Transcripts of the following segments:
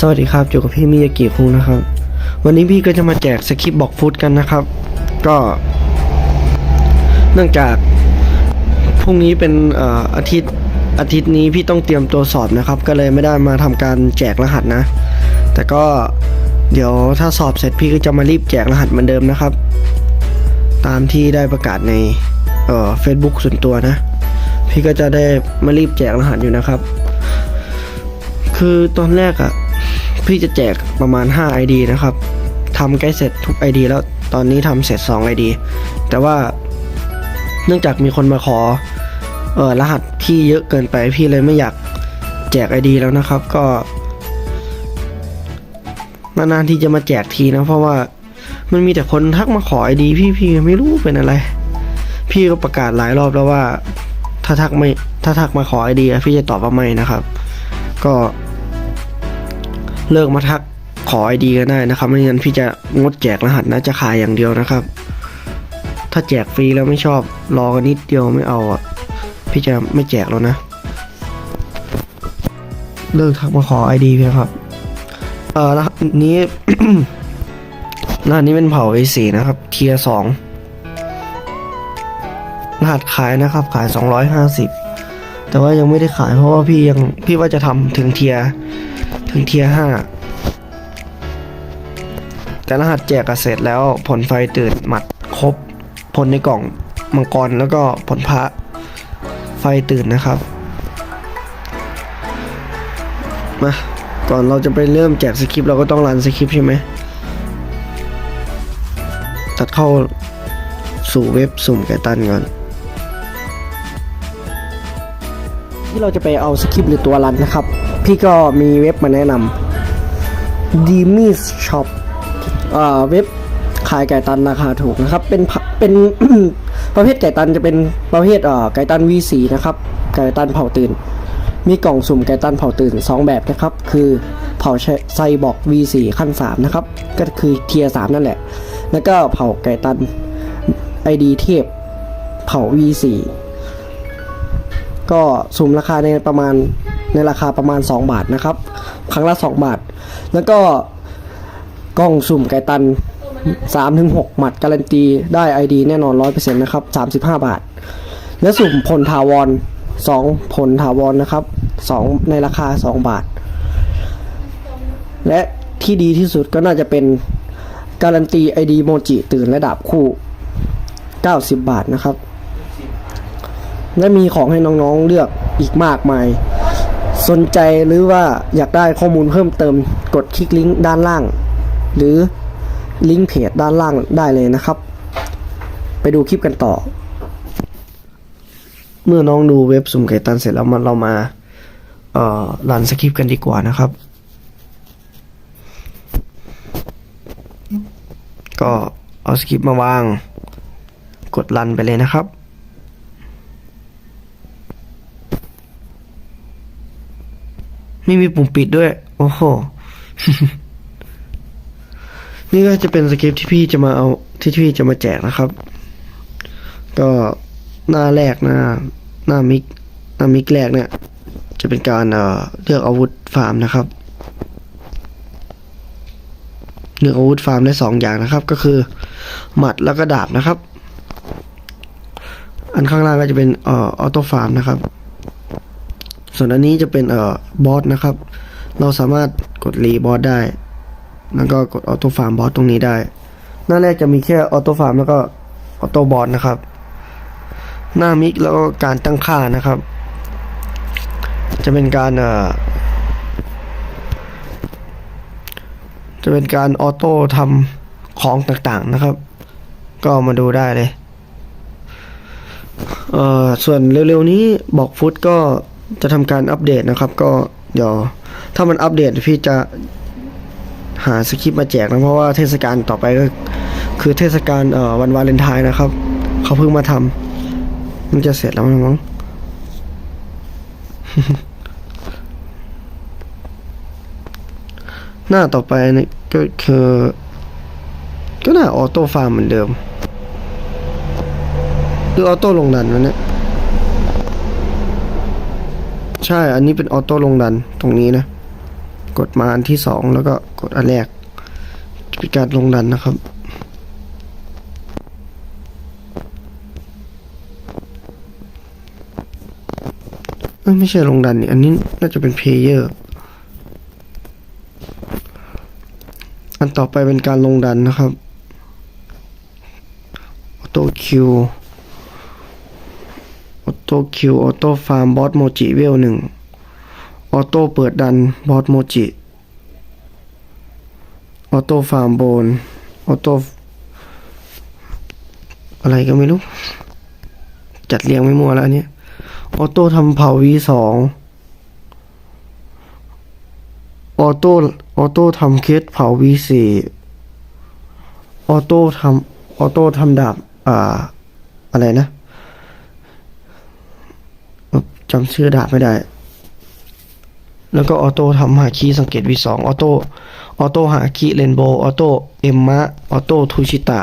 สวัสดีครับอยู่กับพี่มิยากิคุงนะครับ วันนี้พี่ก็จะมาแจกสคริปต์บอกฟุตกันนะครับ ก็ เนื่องจากพรุ่งนี้เป็นอาทิตย์อาทิตย์นี้พี่ต้องเตรียมตัวสอบนะครับ ก็เลยไม่ได้มาทำการแจกรหัสนะ แต่ก็เดี๋ยวถ้าสอบเสร็จพี่ก็จะมารีบแจกรหัสเหมือนเดิมนะครับ ตามที่ได้ประกาศในเอ่อ Facebook ส่วนตัวนะ พี่ก็จะได้มารีบแจกรหัสอยู่นะครับ คือตอนแรกอะ่ะ พี่จะแจกประมาณ 5 ID นะครับทำใกล้เสร็จทุก ID แล้วตอนนี้ทำเสร็จ 2 ID แต่ว่าเนื่องจากมีคนมาขอเออรหัสพี่เยอะเกินไปพี่เลยไม่อยากแจก ID แล้วนะครับ ก็นานๆที่จะมาแจกทีนะ เพราะว่ามันมีแต่คนทักมาขอ ID พี่พี่ไม่รู้เป็นอะไร พี่ก็ประกาศหลายรอบแล้วว่า ถ้าทักไม่ถ้าทักมาขอไอเดียพี่จะตอบว่าไม่นะครับ ก็ เลิกมาทักขอไอดีกันได้นะครับ ไม่งั้นพี่จะงดแจกรหัสนะจะขายอย่างเดียวนะครับ ถ้าแจกฟรีแล้วไม่ชอบรอกันนิดเดียวไม่เอาอะพี่จะไม่แจกแล้วนะ เลิกทักมาขอไอดีพี่ครับ เออรหัสนี้รหัสนี้เป็นเผ่า A4 นะครับเทียสอง รหัสขายนะครับ ขาย 250 แต่ว่ายังไม่ได้ขายเพราะว่าพี่ยังพี่ว่าจะทำถึงเทียถึงเทียห้าแต่รหัสแจกเสร็จแล้วผลไฟตื่นหมัดครบผลในกล่องมังกรแล้วก็ผลพระไฟตื่นนะครับมาก่อนเราจะไปเริ่มแจกสคริปต์เราก็ต้องรันสคริปต์ใช่ไหมตัดเข้าสู่เว็บสุ่มไก่ตันก่อน ที่เราจะไปเอาสคริปต์หรือตัวรันนะครับ พี่ก็มีเว็บมาแนะนำ d e m i s Shop เอ่าเว็บขายไก่ตันราคาถูกนะครับ เป็นผเป็น ประเภทไก่ตันจะเป็นประเภทเอ่อไก่ตัน V4 นะครับ ไก่ตันเผาตื่น มีกล่องสุ่มไก่ตันเผาตื่น 2 แบบนะครับ คือเผาไซบอก V4 ขั้น 3 นะครับ ก็คือเทียร์3นั่นแหละ แล้วก็เผาไก่ตัน ID เทพเผา V4 ก็สุ่มราคาในประมาณในราคาประมาณ 2 บาทนะครับ ครั้งละ 2 บาท แล้วก็กล้องสุ่มไก่ตัน 3-6 หมัดการันตีได้ ID แน่นอน 100%นะครับ 35 บาท และสุ่มผลถาวร 2 ผลถาวรนะครับ 2 ในราคา 2 บาท และที่ดีที่สุดก็น่าจะเป็นการันตี ID โมจิตื่นระดับคู่ 90 บาทนะครับ และมีของให้น้องๆเลือกอีกมากมาย สนใจหรือว่าอยากได้ข้อมูลเพิ่มเติมกดคลิกลิงก์ด้านล่าง หรือลิงก์เพจด้านล่างได้เลยนะครับ ไปดูคลิปกันต่อ เมื่อน้องดูเว็บสุ่มไก่ตันเสร็จแล้วมันเรามาเอ่อรันสคริปต์กันดีกว่านะครับ ก็เอาสคริปต์มาวาง กดรันไปเลยนะครับ ไม่มีปุ่มปิดด้วย โอ้โห นี่ก็จะเป็นสคริปที่พี่จะมาเอาที่พี่จะมาแจกนะครับ ก็หน้าแรกหน้า หน้ามิกหน้ามิกแรกเนี่ย จะเป็นการเอ่อเลือกอาวุธฟาร์มนะครับเลือกอาวุธฟาร์มได้สองอย่างนะครับ ก็คือ หมัดแล้วก็ดาบนะครับ อันข้างล่างก็จะเป็นเอ่อออโต้ฟาร์มนะครับ ส่วนอันนี้จะเป็นเอ่อบอสนะครับ เราสามารถกดรีบอสได้ แล้วก็กดออโต้ฟาร์มบอสตรงนี้ได้ หน้าแรกจะมีแค่ออโต้ฟาร์มแล้วก็ออโต้บอสนะครับ หน้ามิกแล้วก็การตั้งค่านะครับ จะเป็นการเอ่อจะเป็นการออโต้ทำของต่างๆนะครับ ก็มาดูได้เลย เอ่อ ส่วนเร็วๆนี้บอกฟุตก็ จะทำการอัปเดตนะครับ ก็เดี๋ยวถ้ามันอัปเดตพี่จะหาสคริปต์มาแจกนะเพราะว่าเทศกาลต่อไปก็คือเทศกาลวันวาเลนไทน์นะครับ เขาเพิ่งมาทำมันจะเสร็จแล้วมั้งหน้าต่อไปนี่ก็คือ ก็น่าออโต้ฟาร์มเหมือนเดิม หรือออโต้ลงดันวะเนี่ย ใช่ อันนี้เป็นออโต้ลงดันตรงนี้นะ กดมาอันที่สองแล้วก็กดอันแรกจะเป็นการลงดันนะครับเอ้ยไม่ใช่ลงดันนี่ อันนี้น่าจะเป็นเพลเยอร์ อันต่อไปเป็นการลงดันนะครับ ออโต้คิว โต้คิวออโต้ฟาร์มบอสโมจิเวลหนึ่งออโต้เปิดดันบอสโมจิออโต้ฟาร์มโบนออโต้อะไรก็ไม่รู้ จัดเรียงไม่มั่วแล้วอันเนี้ยออโต้ทำเผา V สองออโต้ออโต้ทำเคสเผา V สี่ออโต้ทำออโต้ทำดาบอ่า อะไรนะ จำชื่อดาบไม่ได้ แล้วก็ออโต้ทำหาคีย์สังเกต V สองออโต้ออโต้หาคีย์เรนโบว์ออโต้เอ็มมะออโต้ทูชิตะ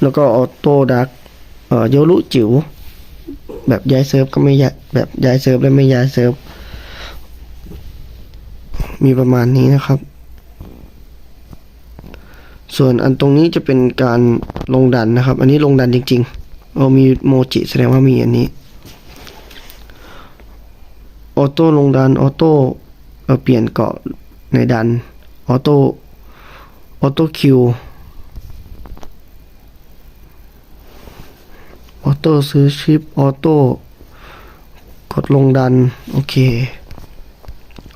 แล้วก็ออโต้ดักเอ่อโยรุจิ๋วแบบย้ายเซิร์ฟก็ไม่ย้ายแบบย้ายเซิร์ฟและไม่ย้ายเซิร์ฟมีประมาณนี้นะครับ ส่วนอันตรงนี้จะเป็นการลงดันนะครับ อันนี้ลงดันจริง ๆ เอามีโมจิแสดงว่ามีอันนี้ออโต้ลงดันออโต้เปลี่ยนเกาะในดันออโต้ออโต้คิวออโต้ซื้อชิปออโต้กดลงดัน โอเค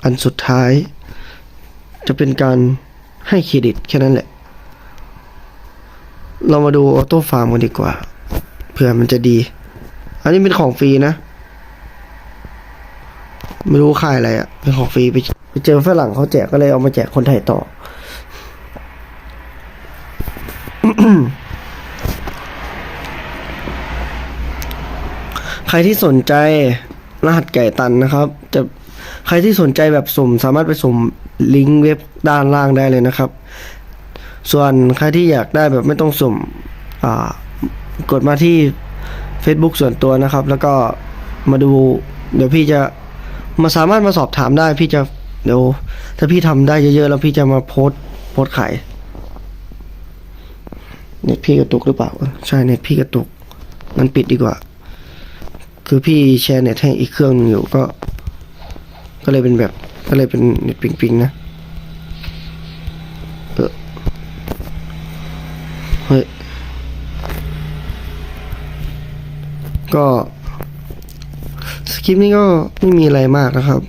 อันสุดท้าย จะเป็นการให้เครดิตแค่นั้นแหละ เรามาดูออโต้ฟาร์มกันดีกว่า ผื่อมันจะดี อันนี้เป็นของฟรีนะ ไม่รู้ค่ายอะไรอะ่ะ เป็นของฟรีไปไปเจอฝรั่งเขาแจกก็เลยเอามาแจกคนไทยต่อ ใครที่สนใจรหัสไก่ตันนะครับ จะใครที่สนใจแบบสุ่มสามารถไปสุ่มลิงก์เว็บด้านล่างได้เลยนะครับ ส่วนใครที่อยากได้แบบไม่ต้องสุ่ม อ่า กดมาที่ Facebook ส่วนตัวนะครับ แล้วก็มาดู เดี๋ยวพี่จะมาสามารถมาสอบถามได้ พี่จะเดี๋ยวถ้าพี่ทำได้เยอะๆแล้วพี่จะมาโพสต์โพสขายเน็ตพี่กระตุกหรือเปล่าใช่เน็ตพี่กระตุกงั้นปิดดีกว่า คือพี่แชร์เน็ตให้อีกเครื่องหนึงอยู่ก็ ก็เลยเป็นแบบก็เลยเป็นเน็ตปิงๆนะเออเฮ้ย ก็สคริปต์นี้ก็ไม่มีอะไรมากนะครับ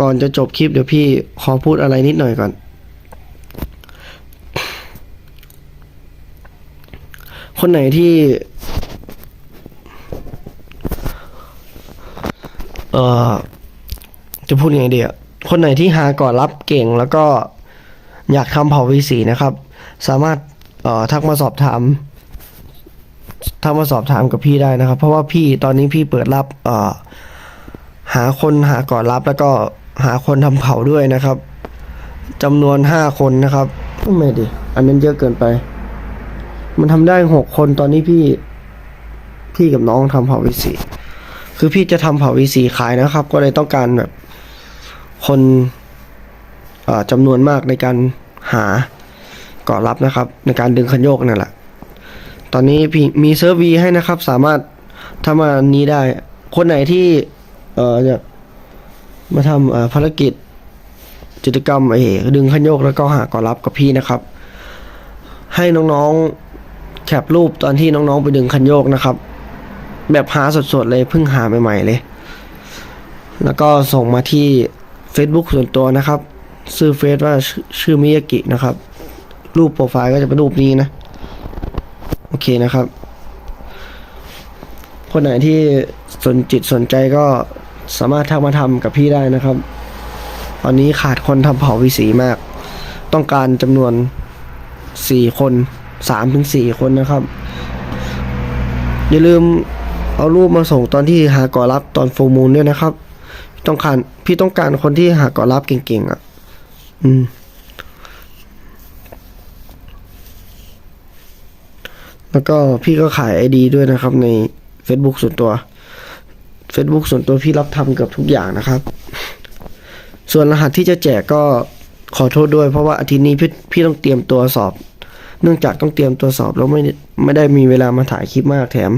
ก่อนจะจบคลิปเดี๋ยวพี่ขอพูดอะไรนิดหน่อยก่อน คนไหนที่ เอ่อ จะพูดยังไงดีอะคนไหนที่หาก่อนรับเก่งแล้วก็อยากทำเผาวีสีนะครับ สามารถเอ่อทักมาสอบถาม ทักมาสอบถามกับพี่ได้นะครับ เพราะว่าพี่ตอนนี้พี่เปิดรับเอ่อหาคนหาก่อนรับแล้วก็หาคนทำเผาด้วยนะครับจำนวนห้าคนนะครับไม่ดิอันนั้นเยอะเกินไป มันทำได้หกคนตอนนี้พี่ พี่กับน้องทำเผาวีสีคือพี่จะทำเผา V4 ขายนะครับ ก็เลยต้องการแบบคนเอ่อจำนวนมากในการหาก่อรับนะครับ ในการดึงคันโยกนั่นแหละ ตอนนี้มีเซิร์ฟวีให้นะครับ สามารถทำอันนี้ได้ คนไหนที่เอ่ออยากมาทำภารกิจกิจกรรมเอดึงคันโยกแล้วก็หากอรับกับพี่นะครับ ให้น้องๆแคปรูปตอนที่น้องๆไปดึงคันโยกนะครับ แบบหาสดๆเลยเพิ่งหาใหม่ๆเลย แล้วก็ส่งมาที่ Facebook ส่วนตัวนะครับ ชื่อเฟซว่าชื่อชื่อมิยากินะครับ รูปโปรไฟล์ก็จะเป็นรูปนี้นะ โอเคนะครับ คนไหนที่สนจิตสนใจก็สามารถทักมาทำกับพี่ได้นะครับ ตอนนี้ขาดคนทำเผาวิสีมาก ต้องการจำนวนสี่คนสามถึงสี่คนนะครับ อย่าลืมเอารูปมาส่งตอนที่หาก่อรับตอนฟูมูลด้วยนะครับ ต้องการพี่ต้องการคนที่หาก่อรับเก่งๆอะ อืม แล้วก็พี่ก็ขายไอดีด้วยนะครับ ใน Facebook ส่วนตัว Facebook ส่วนตัวพี่รับทำเกือบทุกอย่างนะครับ ส่วนรหัสที่จะแจกก็ขอโทษด้วย เพราะว่าอาทิตย์นี้พี่พี่ต้องเตรียมตัวสอบ เนื่องจากต้องเตรียมตัวสอบแล้วไม่ไม่ได้มีเวลามาถ่ายคลิปมากแถม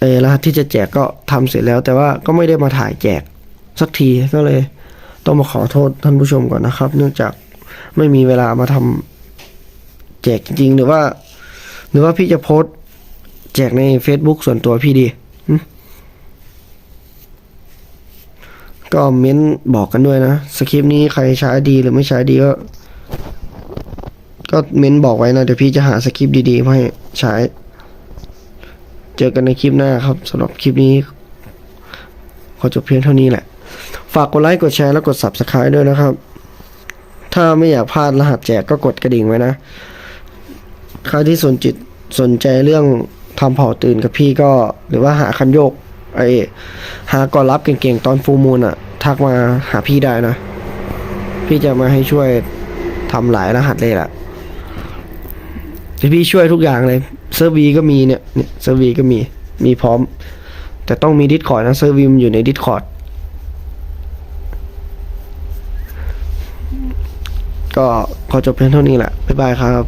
เออรหัสที่จะแจกก็ทำเสร็จแล้ว แต่ว่าก็ไม่ได้มาถ่ายแจกสักทีก็เลย ต้องมาขอโทษท่านผู้ชมก่อนนะครับ เนื่องจากไม่มีเวลามาทำแจกจริงๆ หรือว่า รือว่าพี่จะโพสแจกใน Facebook ส่วนตัวพี่ดีก็เม้นบอกกันด้วยนะ สคริปต์นี้ใครใช้ดีหรือไม่ใช้ดีก็ ก็เม้นบอกไว้นะ เดี๋ยวพี่จะหาสคริปต์ดีๆมาให้ใช้ เจอกันในคลิปหน้าครับสำหรับคลิปนี้ ขอจบเพียงเท่านี้แหละ ฝากกดไลค์กดแชร์และกด Subscribe ด้วยนะครับ ถ้าไม่อยากพลาดรหัสแจกก็กดกระดิ่งไว้นะ ใครที่สนจิตสนใจเรื่องทำเผาตื่นกับพี่ก็หรือว่าหาคันโยกไอหาก่อนรับเก่งๆ ตอนฟูมูลอะทักมาหาพี่ได้นะ พี่จะมาให้ช่วยทำหลายรหัสเลยล่ะพี่ช่วยทุกอย่างเลยเซอร์วีก็มีเนี่ยเนี่ยเซอร์วีก็มีมีพร้อม แต่ต้องมีดิสคอร์ดนะเซอร์วีมันอยู่ในดิสคอร์ดก็ขอจบเพียงเท่านี้แหละบ๊ายบายครับ